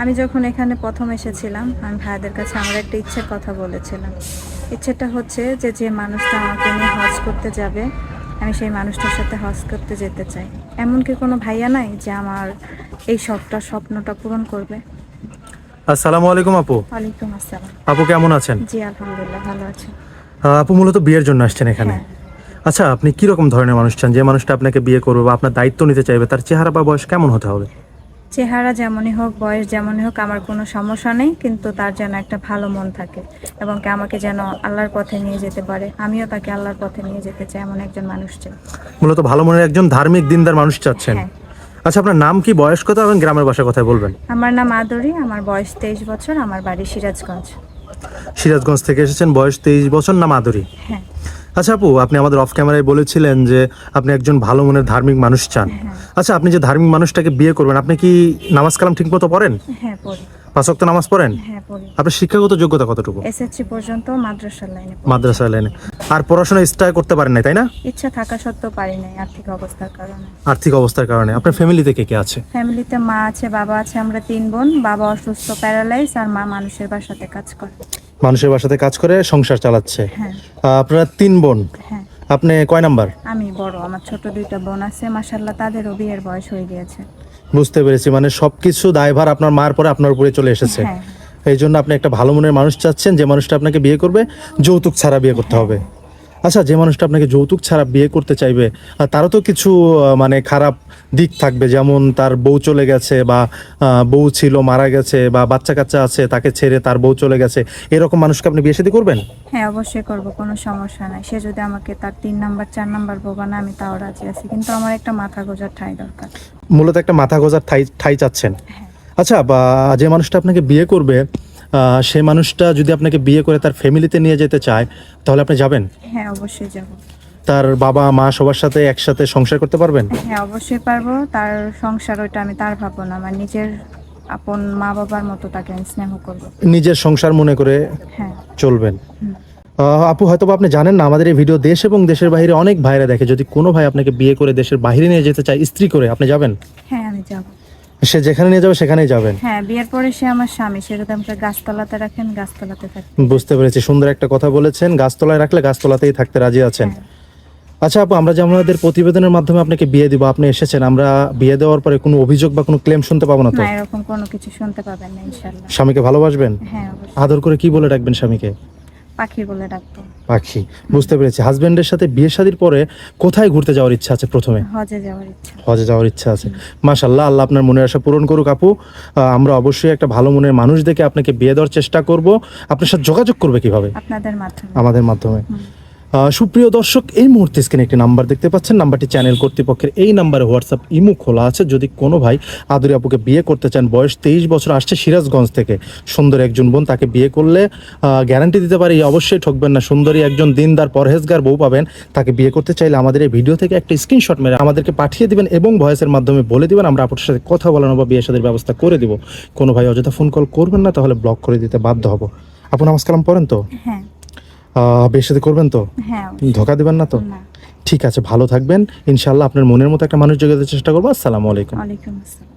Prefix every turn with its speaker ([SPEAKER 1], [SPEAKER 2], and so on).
[SPEAKER 1] আমি যখন এখানে প্রথম এসেছিলাম আমি ভাইদের কাছে আমার একটা ইচ্ছের কথা বলেছিলাম। ইচ্ছেটা হচ্ছে যে যে মানুষটা আমাকে নিয়ে হজ করতে যাবে আমি সেই মানুষটার সাথে হজ করতে যেতে চাই। এমন কি কোনো ভাইয়া নাই যে আমার এই শখটা স্বপ্নটা পূরণ করবে?
[SPEAKER 2] আসসালামু আলাইকুম আপু।
[SPEAKER 1] ওয়ালাইকুম আসসালাম।
[SPEAKER 2] আপু কেমন আছেন?
[SPEAKER 1] জি আলহামদুলিল্লাহ ভালো আছি।
[SPEAKER 2] আপু মূলত বিয়ের জন্য আসছেন এখানে।
[SPEAKER 1] হ্যাঁ।
[SPEAKER 2] আচ্ছা আপনি কি রকম ধরনের মানুষ চান? যে মানুষটা আপনাকে বিয়ে করবে বা আপনার দায়িত্ব নিতে চাইবে তার চেহারা বা বয়স কেমন হতে হবে?
[SPEAKER 1] চেহারা যেমনই হোক বয়স যেমনই হোক আমার কোনো সমস্যা নেই কিন্তু তার যেন একটা ভালো মন থাকে এবং কি আমাকে যেন আল্লাহর পথে নিয়ে যেতে পারে। আমিও তাকে আল্লাহর পথে নিয়ে যেতে চাই এমন একজন মানুষ চাই।
[SPEAKER 2] মূলত ভালো মনের একজন ধার্মিক দিনদার মানুষ চাচ্ছেন।
[SPEAKER 1] হ্যাঁ।
[SPEAKER 2] আচ্ছা আপনার নাম কি? বয়স কত? এবং গ্রামের ভাষায় কথায় বলবেন।
[SPEAKER 1] আমার নাম আদরি আমার বয়স তেইশ বছর আমার বাড়ি সিরাজগঞ্জ।
[SPEAKER 2] সিরাজগঞ্জ থেকে এসেছেন বয়স তেইশ বছর নাম আদরি।
[SPEAKER 1] হ্যাঁ।
[SPEAKER 2] আচ্ছা আপু আপনি আমাদের অফ ক্যামেরায় বলেছিলেন যে আপনি একজন ভালো মনের ধার্মিক মানুষ চান। আচ্ছা আপনি যে ধার্মিক মানুষটাকে বিয়ে করবেন আপনি কি নামাজ কালাম ঠিক মতো পড়েন?
[SPEAKER 1] হ্যাঁ পড়ি।
[SPEAKER 2] পাঁচ ওয়াক্ত নামাজ পড়েন?
[SPEAKER 1] হ্যাঁ পড়ি।
[SPEAKER 2] আপনার শিক্ষাগত যোগ্যতা কতটুকু?
[SPEAKER 1] এসএসসি পর্যন্ত মাদ্রাসার লাইনে
[SPEAKER 2] মাদ্রাসা লাইনে। আর পড়াশোনা স্টার্ট করতে পারেন নাই তাই না?
[SPEAKER 1] ইচ্ছা থাকা সত্ত্বেও পারি নাই আর্থিক অবস্থার কারণে।
[SPEAKER 2] আর্থিক অবস্থার কারণে। আপনার ফ্যামিলিতে কে কে আছে?
[SPEAKER 1] ফ্যামিলিতে মা আছে বাবা আছে আমরা তিন বোন। বাবা অসুস্থ প্যারালাইজ আর মা মানুষের বাসাতে কাজ করে।
[SPEAKER 2] মানুষের বাসাতে কাজ করে সংসার চালাচ্ছে।
[SPEAKER 1] হ্যাঁ।
[SPEAKER 2] আপনারা তিন বোন।
[SPEAKER 1] হ্যাঁ।
[SPEAKER 2] আপনি কয় নাম্বার?
[SPEAKER 1] আমি বড় আমার ছোট দুইটা বোন আছে মাশাআল্লাহ তাদেরও বিয়ের বয়স হয়ে গিয়েছে।
[SPEAKER 2] বুঝতে পেরেছি মানে সবকিছু দায়ভার আপনার মার পরে আপনার উপরে চলে এসেছে।
[SPEAKER 1] হ্যাঁ।
[SPEAKER 2] এই জন্য আপনি একটা ভালো মনের মানুষ চাচ্ছেন যে মানুষটা আপনাকে বিয়ে করবে যৌতুক ছাড়া বিয়ে করতে হবে। আচ্ছা যে মানুষটা আপনাকে যৌতুক ছাড়া বিয়ে করতে চাইবে তারও তো কিছু মানে খারাপ দিক থাকবে যেমন তার বউ চলে গেছে বা বউ ছিল মারা গেছে বা বাচ্চা কাচ্চা আছে তাকে ছেড়ে তার বউ চলে গেছে এরকম মানুষকে আপনি বিয়ে শাদী করবেন?
[SPEAKER 1] হ্যাঁ অবশ্যই করব কোনো সমস্যা নাই। সে যদি আমাকে তার তিন নাম্বার চার নাম্বার বউ বানায় আমি তাও রাজি আছি। কিন্তু আমার একটা মাথা গোজার ঠাই দরকার।
[SPEAKER 2] মূলত একটা মাথা গোজার ঠাই ঠাই চাচ্ছেন।
[SPEAKER 1] হ্যাঁ।
[SPEAKER 2] আচ্ছা বা যে মানুষটা আপনাকে বিয়ে করবে সেই মানুষটা যদি আপনাকে বিয়ে করে তার ফ্যামিলিতে নিয়ে যেতে চায় তাহলে আপনি যাবেন?
[SPEAKER 1] হ্যাঁ অবশ্যই যাব।
[SPEAKER 2] তার বাবা মা সবার সাথে একসাথে সংসার করতে পারবেন?
[SPEAKER 1] হ্যাঁ অবশ্যই পারব। তার সংসার ওইটা আমি তার ভাববো না। আমার নিজের আপন মা বাবার মতো তাকে আমি স্নেহ করব।
[SPEAKER 2] নিজের সংসার মনে করে
[SPEAKER 1] হ্যাঁ।
[SPEAKER 2] চলবেন। আপু হয়তো আপনি জানেন না আমাদের এই ভিডিও দেশ এবং দেশের বাইরে অনেক ভাইরা দেখে যদি কোনো ভাই আপনাকে বিয়ে করে দেশের বাইরে নিয়ে যেতে চায় স্ত্রী করে আপনি যাবেন?
[SPEAKER 1] হ্যাঁ আমি যাব।
[SPEAKER 2] সে যেখানে নিয়ে যাবে সেখানেই যাবেন।
[SPEAKER 1] হ্যাঁ বিয়ের পরে সে আমার স্বামী সে যদি আমাকে গাছতলাতে রাখেন গাছতলাতে থাকি।
[SPEAKER 2] বুঝতে পেরেছি সুন্দর একটা কথা বলেছেন। গাছতলায় রাখলে গাছতলাতেই থাকতে রাজি আছেন।
[SPEAKER 1] হ্যাঁ।
[SPEAKER 2] আচ্ছা আপু আমরা যে আমাদের প্রতিবেদনের মাধ্যমে আপনাকে বিয়ে দিব আপনি এসেছেন আমরা বিয়ে দেওয়ার পরে কোনো অভিযোগ বা কোনো ক্লেম শুনতে পাবো না তো?
[SPEAKER 1] না এরকম কোনো কিছু শুনতে পাবেন না ইনশাল্লাহ
[SPEAKER 2] স্বামীকে ভালোবাসবেন?
[SPEAKER 1] হ্যাঁ অবশ্যই।
[SPEAKER 2] আদর করে কি বলে ডাকবেন স্বামীকে?
[SPEAKER 1] পাখি বলে ডাকতো।
[SPEAKER 2] পাখি বুঝতে পেরেছি। হাজবেন্ডের সাথে বিয়ে শাদির পরে কোথায় ঘুরতে যাওয়ার ইচ্ছা আছে প্রথমে?
[SPEAKER 1] হজে যাওয়ার ইচ্ছা।
[SPEAKER 2] হজে যাওয়ার ইচ্ছা আছে। মাশাল্লাহ আল্লাহ আপনার মনের আশা পূরণ করুক আপু। আমরা অবশ্যই একটা ভালো মনের মানুষ দেখে আপনাকে বিয়ে দেওয়ার চেষ্টা করব। আপনার সাথে যোগাযোগ করবে কীভাবে?
[SPEAKER 1] আপনাদের মাধ্যমে।
[SPEAKER 2] আমাদের মাধ্যমে। সুপ্রিয় দর্শক, এই মুহূর্তে স্ক্রিনে একটি নাম্বার দেখতে পাচ্ছেন। নাম্বারটি চ্যানেল কর্তৃপক্ষের এই নাম্বারে হোয়াটসঅ্যাপ ইমো খোলা আছে। যদি কোনো ভাই আদরি আপুকে বিয়ে করতে চান, বয়স তেইশ বছর, আসছে সিরাজগঞ্জ থেকে, সুন্দর একজন বোন, তাকে বিয়ে করলে গ্যারান্টি দিতে পারি। অবশ্যই ঠকবেন না। সুন্দরী একজন দিনদার, পরহেজগার বউ পাবেন। তাকে বিয়ে করতে চাইলে আমাদের এই ভিডিও থেকে একটা স্ক্রিনশট মেরে আমাদেরকে পাঠিয়ে দিবেন এবং ভয়েসের মাধ্যমে বলে দিবেন। আমরা আপনার সাথে কথা বলানো বা বিয়ে সাদের ব্যবস্থা করে দিব। কোনো ভাই অযথা ফোন কল করবেন না, তাহলে ব্লক করে দিতে বাধ্য হব। আপু নামাজ কালাম পড়েন তো?
[SPEAKER 1] হ্যাঁ।
[SPEAKER 2] সাথে করবেন তো?
[SPEAKER 1] হ্যাঁ
[SPEAKER 2] ধোকা দিবেন না তো? ঠিক আছে ভালো থাকবেন। ইনশাল্লাহ আপনার মনের মতো একটা মানুষ যোগাতে চেষ্টা করব। আসসালামু আলাইকুম।
[SPEAKER 1] আলাইকুম আসসালাম।